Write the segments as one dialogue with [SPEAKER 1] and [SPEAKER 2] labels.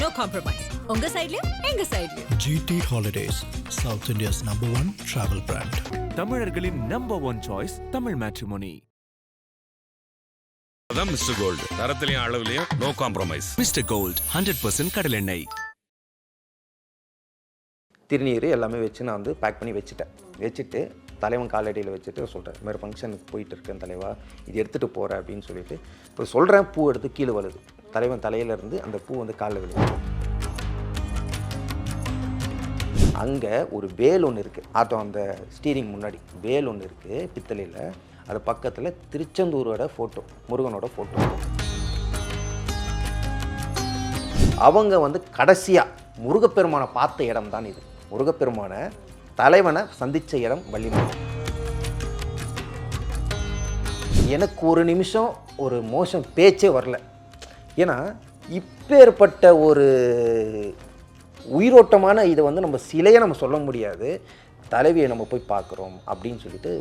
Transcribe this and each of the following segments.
[SPEAKER 1] No compromise உங்க சைடுலயும் எங்க சைடுலயும்
[SPEAKER 2] GT Holidays, South India's number one travel brand.
[SPEAKER 3] தமிழர்களின் number one choice Tamil matrimony
[SPEAKER 4] அதான் மிஸ்டர் கோல்டு தரத்திலையும் அளவுலையும் no compromise
[SPEAKER 3] Mister gold hundred percent கடலெண்ணெய்
[SPEAKER 5] திருநீர் எல்லாமே வச்சு நான் வந்து பேக் பண்ணி வச்சுட்டேன். வச்சுட்டு தலைவன் காலடியில் வச்சுட்டு சொல்கிறேன் இந்த மாதிரி ஃபங்க்ஷனுக்கு போயிட்டு இருக்கேன் தலைவா. இது எடுத்துகிட்டு போகிறேன் அப்படின்னு சொல்லிட்டு இப்போ சொல்கிறேன் பூ எடுத்து கீழே விழுது தலைவன் தலையில இருந்து அந்த பூ வந்து காலில் விழுது அங்கே ஒரு வேல் ஒன்று இருக்குது ஆட்டோ அந்த ஸ்டீரிங் முன்னாடி வேல் ஒன்று இருக்குது பித்தளையில். அது பக்கத்தில் திருச்செந்தூரோட ஃபோட்டோ முருகனோட ஃபோட்டோ அவங்க வந்து கடைசியாக முருகப்பெருமானை பார்த்த இடம் தான் இது. முருகப்பெருமானை தலைவனை சந்தித்த இடம் வள்ளிமலை. எனக்கு ஒரு நிமிஷம் ஒரு மோசம் பேச்சே வரல. ஏன்னா இப்பேற்பட்ட ஒரு உயிரோட்டமான இதை வந்து நம்ம சிலையை நம்ம சொல்ல முடியாது. தலைவியை நம்ம போய் பார்க்குறோம் அப்படின்னு சொல்லிட்டு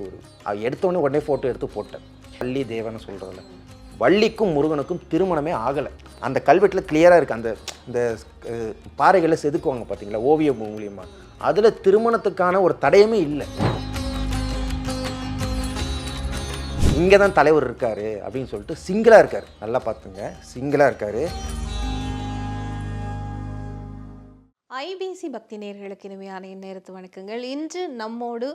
[SPEAKER 5] ஒரு எடுத்தோடனே உடனே ஃபோட்டோ எடுத்து போட்டேன். வள்ளி தேவனை சொல்கிறதில்ல வள்ளிக்கும் முருகனுக்கும் திருமணமே ஆகலை. அந்த கல்வெட்டில் கிளியராக இருக்குது அந்த இந்த பாறைகளை செதுக்குவாங்க பார்த்தீங்களா ஓவியம் மூலியமாக அதில் திருமணத்துக்கான ஒரு தடையுமே இல்லை. இங்கே தான் தலைவர் இருக்காரு அப்படின்னு சொல்லிட்டு சிங்கிளாக இருக்கார். நல்லா பார்த்துங்க. சிங்கிளாக இருக்காரு.
[SPEAKER 6] ஐபிசி பக்தி நேர்களுக்கு இனிமையான நேரத்து வணக்கங்கள். இன்று நம்மோடு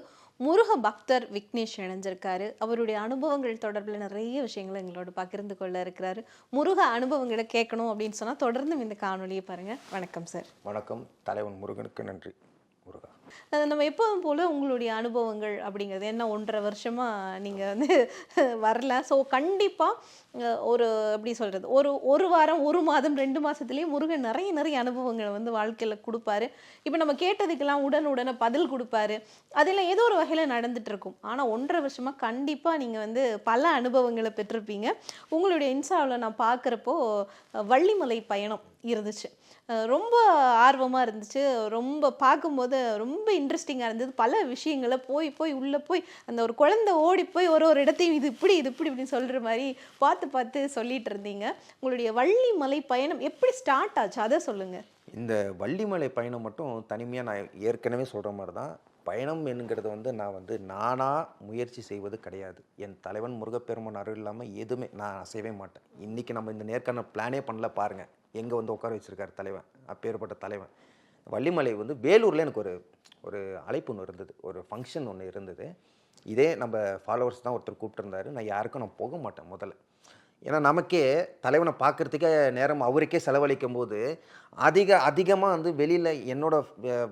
[SPEAKER 6] முருக பக்தர் விக்னேஷ் இணைஞ்சிருக்காரு. அவருடைய அனுபவங்கள் தொடர்பில் நிறைய விஷயங்களை எங்களோட பகிர்ந்து கொள்ள இருக்கிறாரு. முருக அனுபவங்களை கேட்கணும் அப்படின்னு சொன்னால் தொடர்ந்து இந்த காணொலியை பாருங்க. வணக்கம் சார்
[SPEAKER 5] வணக்கம். தலைவன் முருகனுக்கு நன்றி.
[SPEAKER 6] நம்ம எப்பவும் போல உங்களுடைய அனுபவங்கள் அப்படிங்கிறது என்ன ஒன்றரை வருஷமாக நீங்கள் வந்து வரல. ஸோ கண்டிப்பாக ஒரு எப்படி சொல்கிறது ஒரு ஒரு வாரம் ஒரு மாதம் ரெண்டு மாசத்துலயே முருகன் நிறைய நிறைய அனுபவங்களை வந்து வாழ்க்கையில் கொடுப்பாரு. இப்போ நம்ம கேட்டதுக்கெல்லாம் உடனுடனே பதில் கொடுப்பாரு. அதெல்லாம் ஏதோ ஒரு வகையில் நடந்துட்டு இருக்கும் ஆனா ஒன்றரை வருஷமாக கண்டிப்பாக நீங்கள் வந்து பல அனுபவங்களை பெற்றிருப்பீங்க. உங்களுடைய இன்ஸ்டாவில் நான் பார்க்குறப்போ வள்ளிமலை பயணம் இருந்துச்சு. ரொம்ப ஆர்வமாக இருந்துச்சு. ரொம்ப பார்க்கும்போது ரொம்ப இன்ட்ரெஸ்டிங்காக இருந்தது. பல விஷயங்களை போய் போய் உள்ளே போய் அந்த ஒரு குழந்தை ஓடி போய் ஒரு ஒரு இடத்தையும் இது இப்படி இது இப்படி இப்படின்னு சொல்கிற மாதிரி பார்த்து பார்த்து சொல்லிட்டு இருந்தீங்க. உங்களுடைய வள்ளிமலை பயணம் எப்படி ஸ்டார்ட் ஆச்சு? அதை சொல்லுங்கள்
[SPEAKER 5] இந்த வள்ளிமலை பயணம் மட்டும் தனிமையாக நான் ஏற்கனவே சொல்கிற மாதிரி தான். பயணம் என்கிறது வந்து நான் வந்து நானாக முயற்சி செய்வது கிடையாது. என் தலைவன் முருகப்பெருமான் அருள் இல்லாமல் எதுவுமே நான் செய்யவே மாட்டேன். இன்றைக்கி நம்ம இந்த நேர்காணல் பிளானே பண்ணல பாருங்கள் எங்கே வந்து உட்கார வச்சிருக்காரு தலைவன் அப்பேற்பட்ட தலைவன். வள்ளிமலை வந்து வேலூரில் எனக்கு ஒரு ஒரு அழைப்பு ஒன்று இருந்தது ஒரு ஃபங்க்ஷன் ஒன்று இருந்தது. இதே நம்ம ஃபாலோவர்ஸ் தான் ஒருத்தர் கூப்பிட்டுருந்தாரு. நான் யாருக்கும் நான் போக மாட்டேன் முதல்ல. ஏன்னா நமக்கே தலைவனை பார்க்குறதுக்கே நேரம் அவருக்கே செலவழிக்கும் போது அதிக அதிகமாக வந்து வெளியில் என்னோடய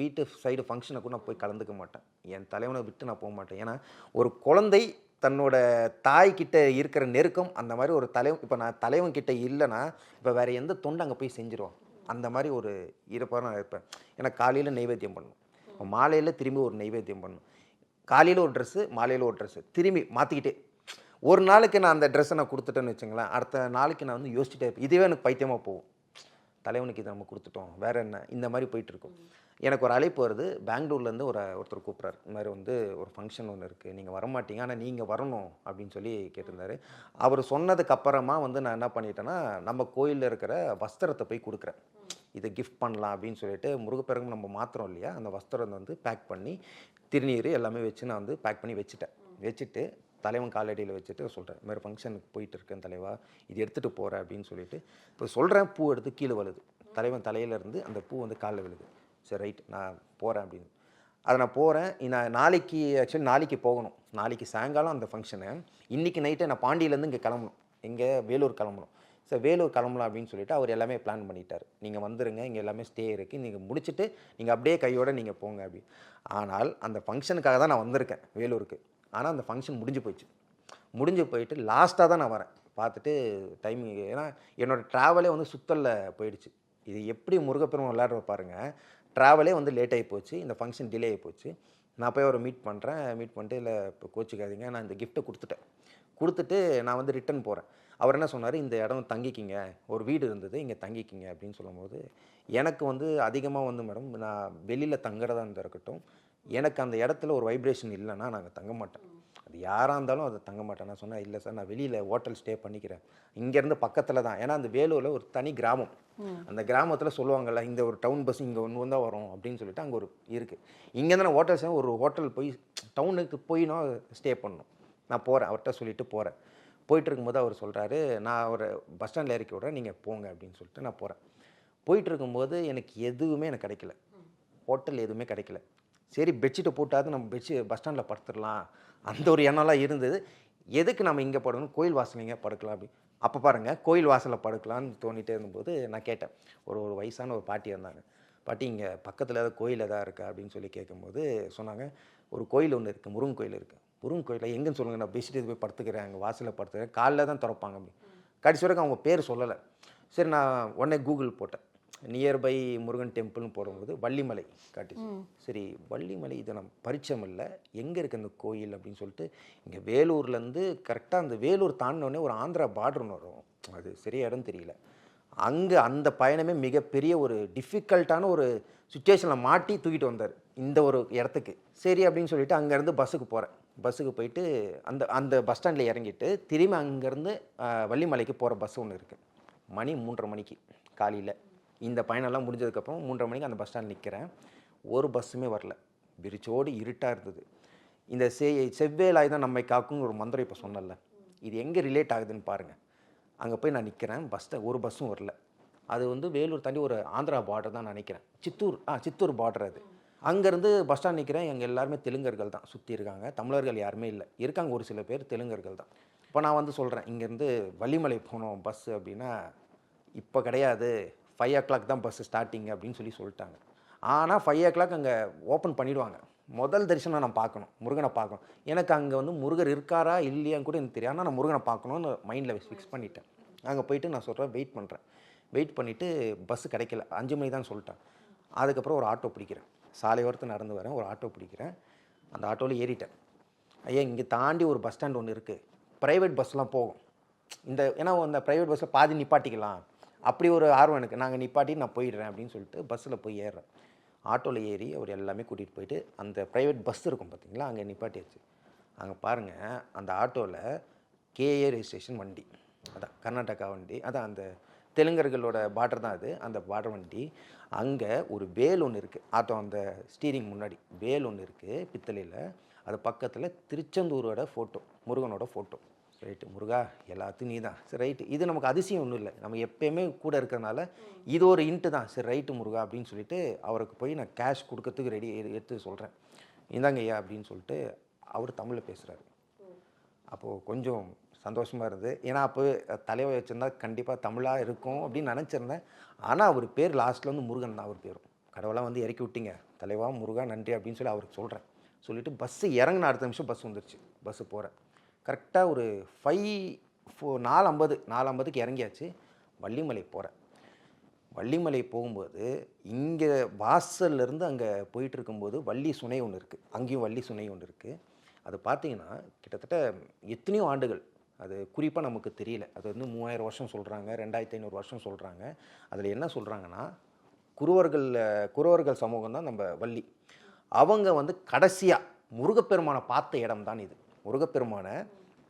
[SPEAKER 5] வீட்டு சைடு ஃபங்க்ஷனை கூட நான் போய் கலந்துக்க மாட்டேன். என் தலைவனை விட்டு நான் போக மாட்டேன். ஏன்னா ஒரு குழந்தை தன்னோட தாய்கிட்ட இருக்கிற நெருக்கம் அந்த மாதிரி ஒரு தலைவன் இப்போ நான் தலைவன் கிட்ட இல்லைன்னா இப்போ வேறு எந்த தொண்டு அங்கே போய் செஞ்சிருவோம் அந்த மாதிரி ஒரு இருப்பாக நான் இருப்பேன். ஏன்னா காலையில் நைவேத்தியம் பண்ணணும். மாலையில் திரும்பி ஒரு நைவேத்தியம் பண்ணணும். காலையில் ஒரு ட்ரெஸ்ஸு மாலையில் ஒரு ட்ரெஸ்ஸு திரும்பி மாற்றிக்கிட்டே ஒரு நாளைக்கு நான் அந்த ட்ரெஸ்ஸை நான் கொடுத்துட்டேன்னு வச்சுங்களேன் அடுத்த நாளைக்கு நான் வந்து யோசிச்சுட்டே இருப்பேன். இதுவே எனக்கு பைத்தியமாக போகும். தலைவனுக்கு இதை நம்ம கொடுத்துட்டோம். வேறு என்ன? இந்த மாதிரி போயிட்டுருக்கோம் இருக்கும். எனக்கு ஒரு அழைப்பு வருது. பெங்களூர்லேருந்து ஒரு ஒருத்தர் கூப்பிட்றாரு. இந்த மாதிரி வந்து ஒரு ஃபங்க்ஷன் ஒன்று இருக்குது நீங்கள் வரமாட்டீங்க. ஆனால் நீங்கள் வரணும் அப்படின்னு சொல்லி கேட்டிருந்தாரு. அவர் சொன்னதுக்கு அப்புறமா வந்து நான் என்ன பண்ணிட்டேன்னா நம்ம கோயிலில் இருக்கிற வஸ்திரத்தை போய் கொடுக்குறேன். இதை கிஃப்ட் பண்ணலாம் அப்படின்னு சொல்லிட்டு முருகப்பெருங்க நம்ம மாத்திரம் இல்லையா? அந்த வஸ்திரம் வந்து பேக் பண்ணி திருநீர் எல்லாமே வச்சு நான் வந்து பேக் பண்ணி வச்சுட்டேன். வச்சுட்டு தலைவன் காலடியில் வச்சுட்டு சொல்கிறேன் மாதிரி ஃபங்க்ஷனுக்கு போயிட்டு இருக்கேன் தலைவா. இது எடுத்துகிட்டு போகிறேன் அப்படின்னு சொல்லிட்டு. இப்போ சொல்கிறேன் பூ எடுத்து கீழே விழுது. தலைவன் தலையிலேருந்து அந்த பூ வந்து காலில் விழுது. சரி ரைட் நான் போகிறேன் அப்படின்னு. அதை நான் போகிறேன் நான் நாளைக்கு ஆக்சுவலி நாளைக்கு போகணும். நாளைக்கு சாயங்காலம் அந்த ஃபங்க்ஷனு இன்றைக்கி நைட்டே நான் பாண்டியிலேருந்து இங்கே கிளம்பணும். இங்கே வேலூர் கிளம்பணும். சார் வேலூர் கிளம்பலாம் அப்படின்னு சொல்லிட்டு அவர் எல்லாமே பிளான் பண்ணிட்டார். நீங்கள் வந்துருங்க இங்கே எல்லாமே ஸ்டே இருக்குது நீங்கள் முடிச்சுட்டு நீங்கள் அப்படியே கையோடு நீங்கள் போங்க அப்படி ஆனால் அந்த ஃபங்க்ஷனுக்காக தான் நான் வந்திருக்கேன் வேலூருக்கு. ஆனால் அந்த ஃபங்க்ஷன் முடிஞ்சு போயிடுச்சு. முடிஞ்சு போயிட்டு லாஸ்ட்டாக தான் நான் வரேன். பார்த்துட்டு டைமிங் ஏன்னா என்னோடய ட்ராவலே வந்து சுத்தலில் போயிடுச்சு. இது எப்படி முருகப்பெருமான் விளையாடுற பாருங்கள் ட்ராவலே வந்து லேட் ஆகி போச்சு. இந்த ஃபங்க்ஷன் டிலே ஆகி போச்சு. நான் போய் அவரை மீட் பண்ணுறேன் மீட் பண்ணிட்டு இல்லை இப்போ கோச்சிக்காதீங்க. நான் இந்த கிஃப்ட்டை கொடுத்துட்டேன். கொடுத்துட்டு நான் வந்து ரிட்டர்ன் போகிறேன் அவர் என்ன சொன்னார்? இந்த இடம் தங்கிக்கிங்க. ஒரு வீடு இருந்தது. இங்கே தங்கிக்கிங்க. அப்படின்னு சொல்லும்போது எனக்கு வந்து அதிகமாக வந்து மேடம் நான் வெளியில் தங்குறதா இருந்தா இருக்கட்டும் எனக்கு அந்த இடத்துல ஒரு வைப்ரேஷன் இல்லைன்னா நாங்கள் தங்க மாட்டேன். அது யாராக இருந்தாலும் அதை தங்க மாட்டேன். நான் சொன்னேன் இல்லை சார் நான் வெளியில் ஹோட்டல் ஸ்டே பண்ணிக்கிறேன். இங்கேருந்து பக்கத்தில் தான். ஏன்னா அந்த வேலூரில் ஒரு தனி கிராமம். அந்த கிராமத்தில் சொல்லுவாங்கல்ல இந்த ஒரு டவுன் பஸ் இங்கே ஒன்று வந்தால் வரும் அப்படின்னு சொல்லிட்டு அங்கே ஒரு இருக்குது இங்கேருந்து நான் ஹோட்டல்ஸ் ஒரு ஹோட்டல் போய் டவுனுக்கு போய் நான் ஸ்டே பண்ணணும். நான் போகிறேன் அவர்கிட்ட சொல்லிட்டு போகிறேன் போயிட்டு இருக்கும்போது அவர் சொல்கிறாரு நான் ஒரு பஸ் ஸ்டாண்டில் இறக்கி விட்றேன் நீங்கள் போங்க அப்படின்னு சொல்லிட்டு நான் போகிறேன் போயிட்டு இருக்கும்போது எனக்கு எதுவுமே எனக்கு கிடைக்கல. ஹோட்டல் எதுவுமே கிடைக்கல. சரி பெட்ஷீட்டை போட்டாவது நம்ம பெட்ஷீட் பஸ் ஸ்டாண்டில் படுத்துடலாம். அந்த ஒரு எண்ணம்லாம் இருந்தது. எதுக்கு நம்ம இங்கே படணும் கோயில் வாசலிங்க படுக்கலாம் அப்படி. அப்போ பாருங்கள் கோயில் வாசலில் படுக்கலாம்னு தோண்டிகிட்டே இருந்தபோது நான் கேட்டேன். ஒரு ஒரு வயசான ஒரு பாட்டி இருந்தாங்க பாட்டி இங்கே பக்கத்தில் ஏதாவது கோயில் எதாவது இருக்கா? அப்படின்னு சொல்லி கேட்கும்போது சொன்னாங்க ஒரு கோயில் ஒன்று இருக்குது முருகன் கோயில் இருக்குது முருகன் கோயிலில் எங்கேன்னு சொல்லுங்கள் நான் பெட்ஷீட் போய் படுத்துக்கிறேன் அங்கே வாசலில் படுத்துக்கிறேன் காலைல தான் திறப்பாங்க அப்படி. கடைசி வரைக்கும் அவங்க பேர் சொல்லலை. சரி நான் உடனே கூகுள் போட்டேன். நியர்பை முருகன் டெம்பிள்னு போடும்போது வள்ளிமலை காட்டுச்சு. சரி வள்ளிமலை இதை நம்ம பரிச்சயம் இல்லை. எங்கே இருக்குது அந்த கோயில் அப்படின்னு சொல்லிட்டு இங்கே வேலூர்லேருந்து கரெக்டாக அந்த வேலூர் தாண்டினோடனே ஒரு ஆந்திரா பார்டர் ஒன்று வரும். அது சரியா இடம் தெரியல. அங்கே அந்த பயணமே மிகப்பெரிய ஒரு டிஃபிகல்ட்டான ஒரு சுச்சுவேஷனில் மாட்டி தூக்கிட்டு வந்தார் இந்த ஒரு இடத்துக்கு. சரி அப்படின்னு சொல்லிட்டு அங்கேருந்து பஸ்ஸுக்கு போகிறேன் பஸ்ஸுக்கு போயிட்டு அந்த அந்த பஸ் ஸ்டாண்டில் இறங்கிட்டு திரும்பி அங்கேருந்து வள்ளிமலைக்கு போகிற பஸ் ஒன்று இருக்குது மணி மூன்றரை மணிக்கு காலையில். இந்த பயணம்லாம் முடிஞ்சதுக்கப்புறம் மூன்றரை மணிக்கு அந்த பஸ் ஸ்டாண்ட் நிற்கிறேன் ஒரு பஸ்ஸுமே வரல. விரிச்சோடு இருட்டாக இருந்தது. இந்த செ செவ்வேலாய் தான் நம்மை காக்கும்னு ஒரு மந்திரம் இப்போ சொன்னல இது எங்கே ரிலேட் ஆகுதுன்னு பாருங்கள் அங்கே போய் நான் நிற்கிறேன் பஸ்ஸில் ஒரு பஸ்ஸும் வரல. அது வந்து வேலூர் தாண்டி ஒரு ஆந்திரா பார்டர் தான் நினைக்கிறேன் சித்தூர் ஆ சித்தூர் பார்டர் அது. அங்கேருந்து பஸ் ஸ்டாண்ட் நிற்கிறேன் எங்கள் எல்லாருமே தெலுங்கர்கள் தான் சுற்றி இருக்காங்க. தமிழர்கள் யாருமே இல்லை. இருக்காங்க ஒரு சில பேர் தெலுங்கர்கள் தான். இப்போ நான் வந்து சொல்கிறேன் இங்கேருந்து வள்ளிமலை போனோம் பஸ்ஸு அப்படின்னா இப்போ கிடையாது. ஃபைவ் ஓ கிளாக் தான் பஸ்ஸு ஸ்டார்டிங் அப்படின்னு சொல்லி சொல்லிட்டாங்க. ஆனால் ஃபைவ் ஓ கிளாக் அங்கே ஓப்பன் பண்ணிடுவாங்க. முதல் தரிசனம் நான் பார்க்கணும். முருகனை பார்க்கணும். எனக்கு அங்கே வந்து முருகர் இருக்காரா இல்லையான்னு கூட எனக்கு தெரியும் ஆனால் நான் முருகனை பார்க்கணும்னு மைண்டில் ஃபிக்ஸ் பண்ணிட்டேன். அங்கே போயிட்டு நான் சொல்கிறேன் வெயிட் பண்ணுறேன் வெயிட் பண்ணிவிட்டு பஸ்ஸு கிடைக்கல. அஞ்சு மணி தான் சொல்லிட்டேன். அதுக்கப்புறம் ஒரு ஆட்டோ பிடிக்கிறேன். சாலை நடந்து வரேன். ஒரு ஆட்டோ பிடிக்கிறேன். அந்த ஆட்டோவில் ஏறிட்டேன். ஐயா இங்கே தாண்டி ஒரு பஸ் ஸ்டாண்ட் ஒன்று இருக்குது ப்ரைவேட் பஸ்லாம் போகும். இந்த ஏன்னா அந்த ப்ரைவேட் பஸ்ஸில் பாதி நிப்பாட்டிக்கலாம். அப்படி ஒரு ஆர்வம் எனக்கு. நாங்கள் நிப்பாட்டி நான் போயிடுறேன் அப்படின்னு சொல்லிட்டு பஸ்ஸில் போய் ஏறுறேன். ஆட்டோவில் ஏறி அவர் எல்லாமே கூட்டிகிட்டு போயிட்டு அந்த ப்ரைவேட் பஸ் இருக்கும் பார்த்தீங்களா அங்கே நிப்பாட்டியாச்சு. அங்கே பாருங்கள் அந்த ஆட்டோவில் கேஏ ரெஜிஸ்ட்ரேஷன் வண்டி. அதான் கர்நாடகா வண்டி. அதான் அந்த தெலுங்கர்களோட பார்டர் தான் அது. அந்த பார்டர் வண்டி. அங்கே ஒரு வேல் ஒன்று இருக்குது ஆட்டோ அந்த ஸ்டீரிங் முன்னாடி. வேல் ஒன்று இருக்குது பித்தளையில். அது பக்கத்தில் திருச்செந்தூரோட ஃபோட்டோ முருகனோட ஃபோட்டோ ரைட்டு முருகா எல்லாத்தையும் நீ தான் சரி ரைட்டு இது நமக்கு அதிசயம் ஒன்றும் இல்லை. நம்ம எப்பயுமே கூட இருக்கிறனால இது ஒரு இன்ட்டு தான். சரி ரைட்டு முருகா அப்படின்னு சொல்லிட்டு அவருக்கு போய் நான் கேஷ் கொடுக்கறதுக்கு ரெடி எடுத்து சொல்கிறேன் இந்தாங்க ஐயா அப்படின்னு சொல்லிட்டு அவர் தமிழில் பேசுகிறாரு அப்போது கொஞ்சம் சந்தோஷமாக இருந்தது. ஏன்னா அப்போ தலைவர் வச்சுருந்தா கண்டிப்பாக தமிழாக இருக்கும் அப்படின்னு நினச்சிருந்தேன். ஆனால் அவர் பேர் லாஸ்ட்டில் வந்து முருகன் தான் அவர் பேரும். கடவுளாக வந்து இறக்கி விட்டீங்க. தலைவா முருகா நன்றி அப்படின்னு சொல்லி அவருக்கு சொல்கிறேன் சொல்லிவிட்டு பஸ்ஸு இறங்கின அடுத்த நிமிஷம் பஸ் வந்துருச்சு. பஸ்ஸு போகிறேன் கரெக்டாக ஒரு ஃபைவ் ஃபோ நாலு ஐம்பது நாலு ஐம்பதுக்கு இறங்கியாச்சு. வள்ளிமலை போகிறேன் வள்ளிமலை போகும்போது இங்கே வாசல்லேருந்து அங்கே போயிட்டு இருக்கும்போது வள்ளி சுனை ஒன்று இருக்குது அங்கேயும் வள்ளி சுனை ஒன்று இருக்குது அது பார்த்தீங்கன்னா கிட்டத்தட்ட எத்தனையோ ஆண்டுகள். அது குறிப்பாக நமக்கு தெரியல. அது வந்து மூவாயிரம் வருஷம் சொல்கிறாங்க ரெண்டாயிரத்தி ஐநூறு வருஷம் சொல்கிறாங்க அதில் என்ன சொல்கிறாங்கன்னா குருவர்கள் குருவர்கள் சமூகம் தான் நம்ம வள்ளி. அவங்க வந்து கடைசியாக முருகப்பெருமானை பார்த்த இடம் தான் இது. முருகப்பெருமானை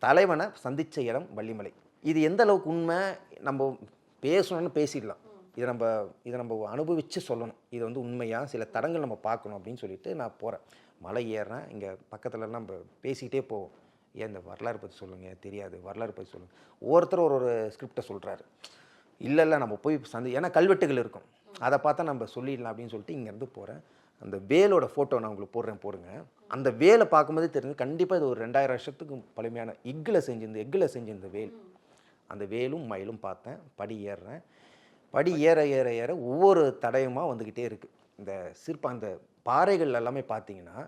[SPEAKER 5] தலைவனை சந்தித்த இடம் வள்ளிமலை. இது எந்த அளவுக்கு உண்மை? நம்ம பேசணும்னு பேசிடலாம். இதை நம்ம இதை நம்ம அனுபவித்து சொல்லணும். இது வந்து உண்மையாக சில தடங்கள் நம்ம பார்க்கணும் அப்படின்னு சொல்லிட்டு நான் போகிறேன் மலை ஏறுறேன் இங்கே பக்கத்துலலாம் நம்ம பேசிக்கிட்டே போவோம். ஏன் இந்த வரலாறு பற்றி சொல்லுங்கள் தெரியாது. வரலாறு பற்றி சொல்லுங்கள் ஒவ்வொருத்தரும் ஒரு ஒரு ஸ்கிரிப்டை சொல்கிறாரு இல்லை இல்லை நம்ம போய் சந்தி ஏன்னா கல்வெட்டுகள் இருக்கும். அதை பார்த்தா நம்ம சொல்லிடலாம் அப்படின்னு சொல்லிட்டு இங்கேருந்து போகிறேன் அந்த வேலோட ஃபோட்டோ நான் உங்களுக்கு போடுறேன் போடுங்க. அந்த வேலை பார்க்கும்போதே தெரிஞ்சு கண்டிப்பாக இது ஒரு ரெண்டாயிரம் வருஷத்துக்கு பழமையான எக்கில் செஞ்சிருந்த எக்கில் செஞ்சிருந்த வேல். அந்த வேலும் மயிலும் பார்த்தேன் படி ஏறுறேன். படி ஏற ஏற ஏற ஒவ்வொரு தடயமாக வந்துக்கிட்டே இருக்குது இந்த சிற்ப அந்த பாறைகள் எல்லாமே பார்த்தீங்கன்னா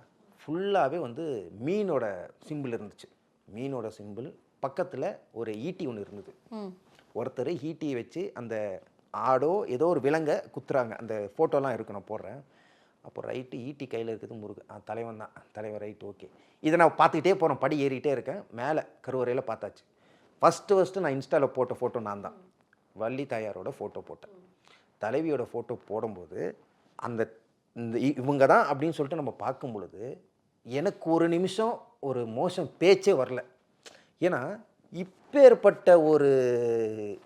[SPEAKER 5] ஃபுல்லாகவே வந்து மீனோட சிம்பிள் இருந்துச்சு. மீனோட சிம்பிள் பக்கத்தில் ஒரு ஈட்டி ஒன்று இருந்தது. ஒருத்தர் ஈட்டியை வச்சு அந்த ஆடோ ஏதோ ஒரு விலங்கை குத்துறாங்க. அந்த ஃபோட்டோலாம் இருக்கு நான் போடுறேன். அப்போ ரைட்டு ஈட்டி கையில் இருக்கிறது முருகன். தலைவன் தான். தலைவன் ரைட் ஓகே. இதை நான் பார்த்துக்கிட்டே போகிறேன் படி ஏறிக்கிட்டே இருக்கேன். மேலே கருவறையில் பார்த்தாச்சு. ஃபஸ்ட்டு ஃபஸ்ட்டு நான் இன்ஸ்டாவில் போட்ட ஃபோட்டோ நான் தான். வள்ளி தாயாரோட ஃபோட்டோ போட்டேன். தலைவியோட ஃபோட்டோ போடும்போது அந்த இந்த இ- இவங்க தான் அப்படின்னு சொல்லிட்டு நம்ம பார்க்கும் பொழுது எனக்கு ஒரு நிமிஷம் ஒரு மோசம் பேச்சே வரல. ஏன்னா இப்பேற்பட்ட ஒரு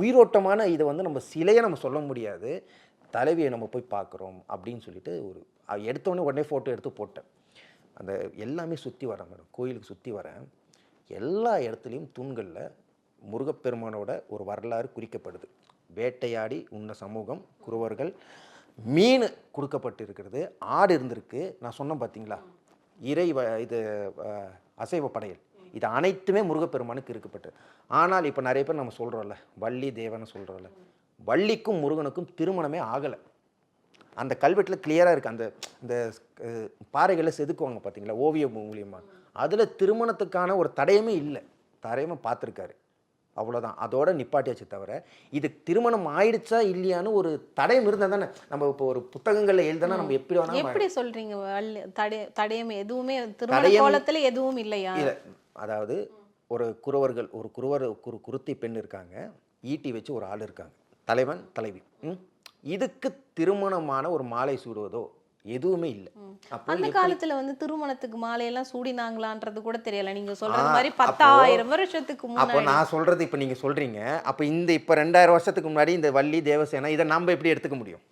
[SPEAKER 5] உயிரோட்டமான இதை வந்து நம்ம சிலையை நம்ம சொல்ல முடியாது. தலைவியை நம்ம போய் பார்க்குறோம் அப்படின்னு சொல்லிட்டு ஒரு எடுத்தோடனே உடனே ஃபோட்டோ எடுத்து போட்டேன். அந்த எல்லாமே சுற்றி வரேன் மேடம் கோயிலுக்கு சுற்றி வரேன். எல்லா இடத்துலையும் தூண்களில் முருகப்பெருமானோட ஒரு வரலாறு குறிக்கப்படுது. வேட்டையாடி உண்ண சமூகம் குருவர்கள் மீன் கொடுக்கப்பட்டு இருக்கிறது ஆடு இருந்திருக்கு. நான் சொன்னேன் பார்த்தீங்களா இறை வ- இது அசைவ படையல். இது அனைத்துமே முருகப்பெருமானுக்கு இருக்கப்பட்டு ஆனால் இப்போ நிறைய பேர் நம்ம சொல்கிறோம்ல வள்ளி தேவனை சொல்கிறோம்ல வள்ளிக்கும் முருகனுக்கும் திருமணமே ஆகலை. அந்த கல்வெட்டில் கிளியராக இருக்குது அந்த இந்த அஹ், பாறைகளை செதுக்குவாங்க பார்த்தீங்களா ஓவியம் மூலியமாக அதில் திருமணத்துக்கான ஒரு தடயமே இல்லை. தடயமே பார்த்துருக்காரு அவ்வளோதான் அதோட நிப்பாட்டியாச்சு தவிர இது திருமணம் ஆயிடுச்சா இல்லையான்னு ஒரு தடயம் இருந்தால் தானே. நம்ம இப்போ ஒரு புத்தகங்களில் எழுதுனா நம்ம எப்படி வேணாலும்
[SPEAKER 6] எப்படி தடய தடயம் எதுவுமே திருமண
[SPEAKER 5] தடயம்
[SPEAKER 6] கோலத்துல எதுவும் இல்லையா?
[SPEAKER 5] இல்லை. அதாவது ஒரு குறவர்கள் ஒரு குருவர் குரு குருத்தி பெண் இருக்காங்க. ஈட்டி வச்சு ஒரு ஆள் இருக்காங்க. தலைவன் தலைவி? இதுக்கு திருமணமான ஒரு மாலை சூடுவதோ எதுவுமே இல்லை.
[SPEAKER 6] அந்த காலத்துல வந்து திருமணத்துக்கு மாலையெல்லாம் சூடினாங்களான்றது கூட தெரியல. நீங்க சொல்றது
[SPEAKER 5] ஆ,
[SPEAKER 6] மாதிரி பத்தாயிரம் வருஷத்துக்கு
[SPEAKER 5] அப்போ நான் சொல்றது இப்போ நீங்க சொல்றீங்க. அப்போ இந்த இப்போ ரெண்டாயிரம் வருஷத்துக்கு முன்னாடி இந்த வள்ளி தேவசேனா இதை நம்ம எப்படி எடுத்துக்க முடியும்?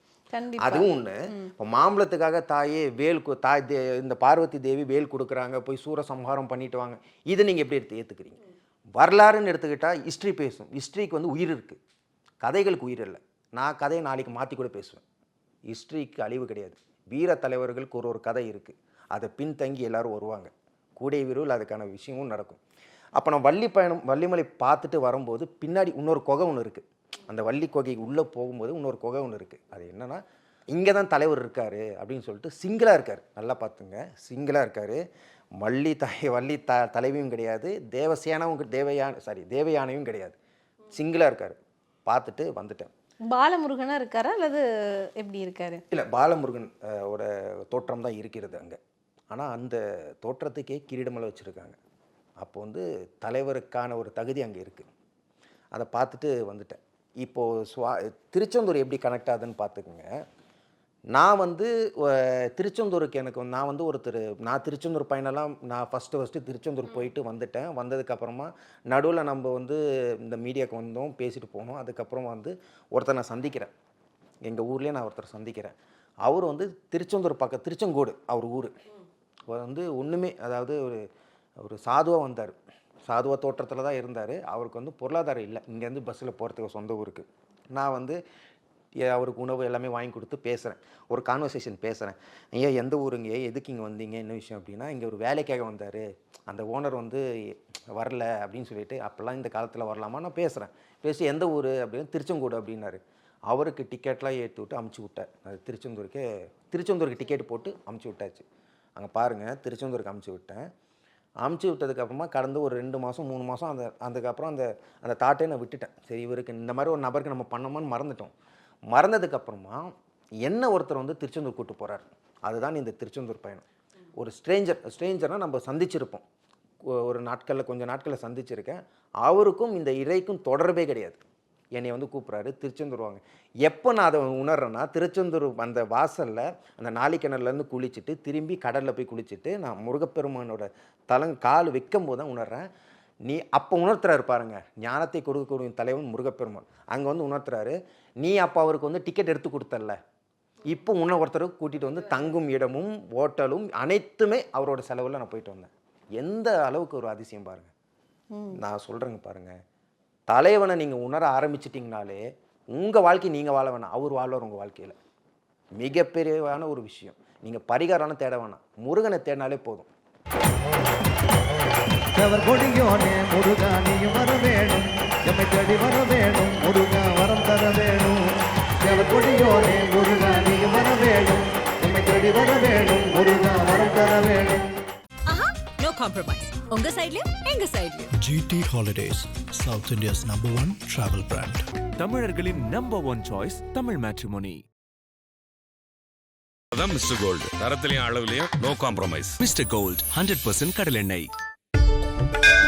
[SPEAKER 5] அதுவும் ஒன்று இப்போ மாம்பழத்துக்காக தாயே வேல் தாய் இந்த பார்வதி தேவி வேல் கொடுக்குறாங்க போய் சூரசம்ஹாரம் பண்ணிட்டு வாங்க. இதை நீங்கள் எப்படி எடுத்து ஏற்றுக்கிறீங்க வரலாறுன்னு எடுத்துக்கிட்டால் ஹிஸ்ட்ரி பேசும். ஹிஸ்ட்ரிக்கு வந்து உயிர் இருக்குது கதைகளுக்கு உயிர் இல்லை. நான் கதையை நாளைக்கு மாற்றி கூட பேசுவேன். ஹிஸ்ட்ரிக்கு அழிவு கிடையாது. வீர தலைவர்களுக்கு ஒரு ஒரு கதை இருக்குது அதை பின்தங்கி எல்லோரும் வருவாங்க. கூடிய விரைவில் அதுக்கான விஷயமும் நடக்கும். அப்போ நான் வள்ளி பயணம் வள்ளிமலை பார்த்துட்டு வரும்போது பின்னாடி இன்னொரு குகை ஒன்று இருக்குது அந்த வள்ளி குகைக்கு உள்ளே போகும்போது இன்னொரு குகை ஒன்று இருக்குது அது என்னன்னா இங்கே தான் தலைவர் இருக்கார் அப்படின்னு சொல்லிட்டு சிங்கிளாக இருக்கார். நல்லா பார்த்துங்க. சிங்கிளாக இருக்கார். வள்ளி தாய் வள்ளி த தலைவியும் கிடையாது. தேவசேனாவும் தேவயான சாரி தேவயானையும் கிடையாது. சிங்கிளாக இருக்கார். பார்த்துட்டு வந்துட்டேன்.
[SPEAKER 6] பாலமுருகனா இருக்காரா? அல்லது எப்படி இருக்காரு?
[SPEAKER 5] இல்லை பாலமுருகன் ஓட தோற்றம் தான் இருக்கிறது அங்கே. ஆனால் அந்த தோற்றத்துக்கே கிரீடமலை வச்சுருக்காங்க. அப்போ வந்து தலைவருக்கான ஒரு தகுதி அங்கே இருக்குது அதை பார்த்துட்டு வந்துட்டேன். இப்போது சுவா திருச்செந்தூர் எப்படி கனெக்ட் ஆகுதுன்னு பார்த்துக்குங்க. நான் வந்து திருச்செந்தூருக்கு எனக்கு நான் வந்து ஒருத்தர் நான் திருச்செந்தூர் பயணம்லாம் நான் ஃபஸ்ட்டு ஃபஸ்ட்டு திருச்செந்தூர் போயிட்டு வந்துட்டேன். வந்ததுக்கப்புறமா நடுவில் நம்ம வந்து இந்த மீடியாவுக்கு வந்தோம் பேசிட்டு போனோம். அதுக்கப்புறம் வந்து ஒருத்தர் நான் சந்திக்கிறேன். எங்கள் ஊர்லேயே நான் ஒருத்தர் சந்திக்கிறேன். அவர் வந்து திருச்செந்தூர் பக்கம் திருச்செங்கோடு அவர் ஊர். அவர் வந்து ஒன்றுமே அதாவது ஒரு ஒரு சாதுவாக வந்தார். சாதுவா தோற்றத்தில் தான் இருந்தார். அவருக்கு வந்து பொருளாதாரம் இல்லை. இங்கேருந்து பஸ்ஸில் போகிறதுக்கு சொந்த ஊருக்கு. நான் வந்து அவருக்கு உணவு எல்லாமே வாங்கி கொடுத்து பேசுகிறேன் ஒரு கான்வர்சேஷன் பேசுகிறேன் ஐயா எந்த ஊருங்க? எதுக்கு இங்கே வந்தீங்க? என்ன விஷயம் அப்படின்னா இங்கே ஒரு வேலைக்காக வந்தார். அந்த ஓனர் வந்து வரல அப்படின்னு சொல்லிட்டு அப்போல்லாம் இந்த காலத்தில் வரலாமா? நான் பேசுகிறேன் பேசி எந்த ஊர்? அப்படின்னு திருச்செங்கோடு அப்படின்னாரு. அவருக்கு டிக்கெட்லாம் ஏற்றி விட்டு அமுச்சு விட்டேன் அது திருச்செந்தூருக்கு திருச்செந்தூருக்கு டிக்கெட் போட்டு அமுச்சு விட்டாச்சு. அங்கே பாருங்கள் திருச்செந்தூருக்கு அமுச்சு விட்டேன். அமுச்சு விட்டதுக்கப்புறமா கடந்து ஒரு ரெண்டு மாதம் மூணு மாதம் அந்த அதுக்கப்புறம் அந்த அந்த தாட்டை நான் விட்டுட்டேன். சரி இவருக்கு இந்த மாதிரி ஒரு நபருக்கு நம்ம பண்ணோமான்னு மறந்துட்டோம். மறந்ததுக்கப்புறமா என்ன ஒருத்தர் வந்து திருச்செந்தூர் கூட்டு போகிறார் அதுதான் இந்த திருச்செந்தூர் பயணம். ஒரு ஸ்ட்ரேஞ்சர் ஸ்ட்ரேஞ்சர்னால் நம்ம சந்திச்சிருப்போம். ஒரு நாட்களில் கொஞ்சம் நாட்களில் சந்திச்சிருக்கேன். அவருக்கும் இந்த இறைக்கும் தொடர்பே கிடையாது. என்னை வந்து கூப்பிட்றாரு திருச்செந்தூர் வாங்க. எப்போ நான் அதை உணர்றேன்னா திருச்செந்தூர் அந்த வாசலில் அந்த நாளிக்கிணறுலேருந்து குளிச்சுட்டு திரும்பி கடலில் போய் குளிச்சுட்டு நான் முருகப்பெருமானோட தலங் கால் வைக்கும் போது தான் உணர்றேன். நீ அப்போ உணர்த்துறாரு பாருங்க. ஞானத்தை கொடுக்கக்கூடிய தலைவன் முருகப்பெருமான். அங்கே வந்து உணர்த்துறாரு. நீ அப்போ அவருக்கு வந்து டிக்கெட் எடுத்து கொடுத்தல்ல. இப்போ உன்னை ஒருத்தர் கூட்டிகிட்டு வந்து தங்கும் இடமும் ஹோட்டலும் அனைத்துமே அவரோட செலவில் நான் போயிட்டு வந்தேன். எந்த அளவுக்கு ஒரு அதிசயம் பாருங்க. நான் சொல்கிறேங்க பாருங்க. தலைவனை நீங்கள் உணர ஆரம்பிச்சிட்டிங்கனாலே உங்கள் வாழ்க்கை நீங்கள் வாழ வேணாம். அவர் வாழ்வார் உங்கள் வாழ்க்கையில். மிகப்பெரியவான ஒரு விஷயம். நீங்கள் பரிகாரம்னு தேட வேணாம். முருகனை தேடினாலே போதும்.
[SPEAKER 7] தேவர் கொடியோனே முருகா நீயும் வர வேணும். எம்மை தேடி வர வேணும் முருகா வரம் தர வேணும். தேவர் கொடியோனே முருகா நீயும் வர வேணும். எம்மை தேடி வர வேணும் முருகா வரம் தர வேணும்.
[SPEAKER 1] ஆஹா நோ காம்ப்ரமைஸ் உங்க சைடுலயும் எங்க சைடுலயும்
[SPEAKER 2] GT Holidays, South India's number one travel brand.
[SPEAKER 3] தமிழர்களின் number one choice Tamil matrimony
[SPEAKER 4] அதான் மிஸ்டர் கோல்டு தரத்திலையும் அளவுலையும் no compromise
[SPEAKER 3] Mister gold hundred percent கடலெண்ணெய் Thank you.